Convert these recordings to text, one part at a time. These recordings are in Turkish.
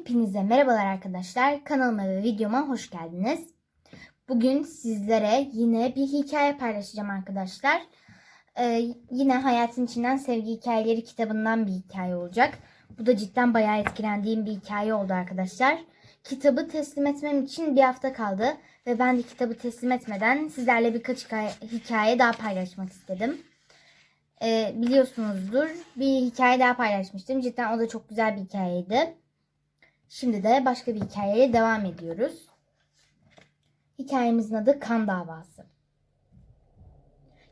Hepinize merhabalar arkadaşlar. Kanalıma ve videoma hoş geldiniz. Bugün sizlere yine bir hikaye paylaşacağım arkadaşlar. Ee, yine Hayatın İçinden Sevgi Hikayeleri kitabından bir hikaye olacak. Bu da cidden bayağı etkilendiğim bir hikaye oldu arkadaşlar. Kitabı teslim etmem için bir hafta kaldı. Ve ben de kitabı teslim etmeden sizlerle birkaç hikaye, daha paylaşmak istedim. Ee, biliyorsunuzdur bir hikaye daha paylaşmıştım. Cidden o da çok güzel bir hikayeydi. Şimdi de başka bir hikayeye devam ediyoruz. Hikayemizin adı Kan Davası.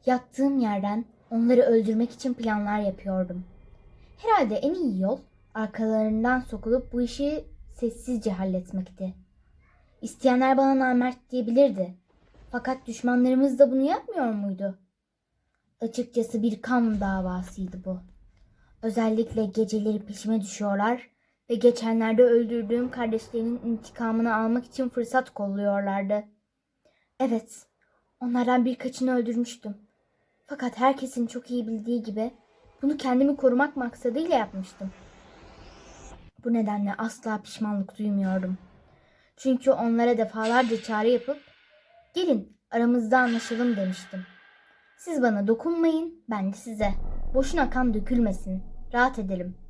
Yattığım yerden onları öldürmek için planlar yapıyordum. Herhalde en iyi yol arkalarından sokulup bu işi sessizce halletmekti. İsteyenler bana namert diyebilirdi. Fakat düşmanlarımız da bunu yapmıyor muydu? Açıkçası bir kan davasıydı bu. Özellikle geceleri peşime düşüyorlar ve geçenlerde öldürdüğüm kardeşlerinin intikamını almak için fırsat kolluyorlardı. Evet, onlardan birkaçını öldürmüştüm. Fakat herkesin çok iyi bildiği gibi bunu kendimi korumak maksadıyla yapmıştım. Bu nedenle asla pişmanlık duymuyordum. Çünkü onlara defalarca çağrı yapıp gelin aramızda anlaşalım demiştim. Siz bana dokunmayın, ben de size. Boşuna kan dökülmesin, rahat edelim.''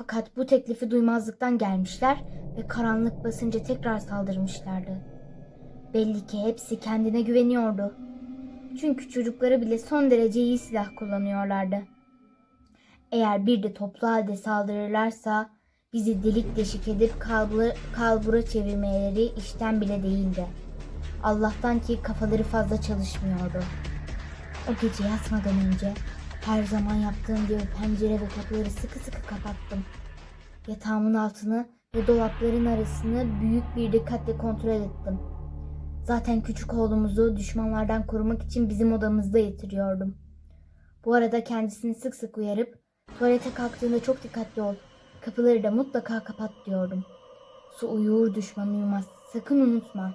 Fakat bu teklifi duymazlıktan gelmişler ve karanlık basınca tekrar saldırmışlardı. Belli ki hepsi kendine güveniyordu. Çünkü çocukları bile son derece iyi silah kullanıyorlardı. Eğer bir de toplu halde saldırırlarsa bizi delik deşik edip kalbura, kalbura çevirmeleri işten bile değildi. Allah'tan ki kafaları fazla çalışmıyordu. O gece yatmadan önce her zaman yaptığım gibi pencere ve kapıları sıkı sıkı kapattım. Yatağımın altını ve dolapların arasını büyük bir dikkatle kontrol ettim. Zaten küçük oğlumuzu düşmanlardan korumak için bizim odamızda yatırıyordum. Bu arada kendisini sık sık uyarıp tuvalete kalktığında çok dikkatli ol. Kapıları da mutlaka kapat diyordum. Su uyur düşman uyumaz. Sakın unutma.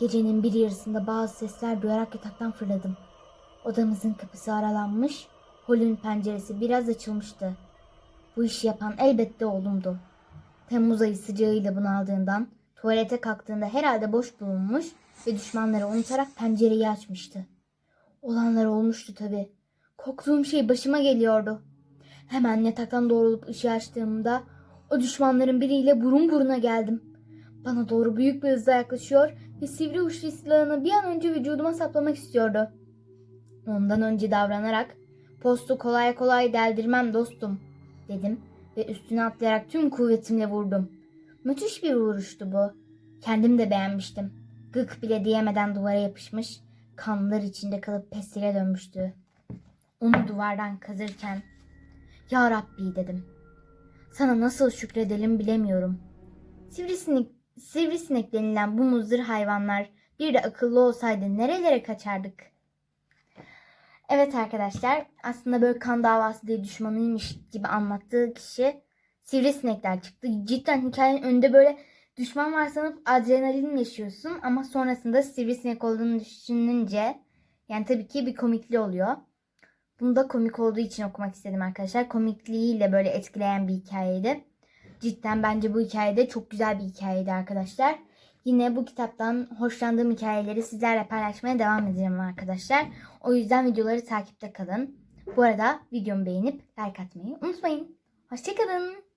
Gecenin bir yarısında bazı sesler duyarak yataktan fırladım. Odamızın kapısı aralanmış, holün penceresi biraz açılmıştı. Bu işi yapan elbette oğlumdu. Temmuz ayı sıcağıyla bunaldığından tuvalete kalktığında herhalde boş bulunmuş ve düşmanları unutarak pencereyi açmıştı. Olanlar olmuştu tabii. Korktuğum şey başıma geliyordu. Hemen yataktan doğrulup ışığı açtığımda o düşmanların biriyle burun buruna geldim. Bana doğru büyük bir hızla yaklaşıyor ve sivri uçlu silahını bir an önce vücuduma saplamak istiyordu. Ondan önce davranarak postu kolay kolay deldirmem dostum dedim ve üstüne atlayarak tüm kuvvetimle vurdum. Müthiş bir vuruştu bu. Kendim de beğenmiştim. Gık bile diyemeden duvara yapışmış, kanlar içinde kalıp pestile dönmüştü. Onu duvardan kazırken Ya Rabbi dedim. Sana nasıl şükredelim bilemiyorum. Sivrisinek, sivrisinek denilen bu muzdır hayvanlar bir de akıllı olsaydı nerelere kaçardık?'' Evet arkadaşlar aslında böyle kan davası diye düşmanıymış gibi anlattığı kişi sivrisinekler çıktı. Cidden hikayenin önünde böyle düşman var sanıp adrenalin yaşıyorsun ama sonrasında sivrisinek olduğunu düşününce yani tabii ki bir komikli oluyor. Bunu da komik olduğu için okumak istedim arkadaşlar. Komikliğiyle böyle etkileyen bir hikayeydi. Cidden bence bu hikayede çok güzel bir hikayeydi arkadaşlar. Yine bu kitaptan hoşlandığım hikayeleri sizlerle paylaşmaya devam edeceğim arkadaşlar. O yüzden videoları takipte kalın. Bu arada videomu beğenip like atmayı unutmayın. Hoşçakalın.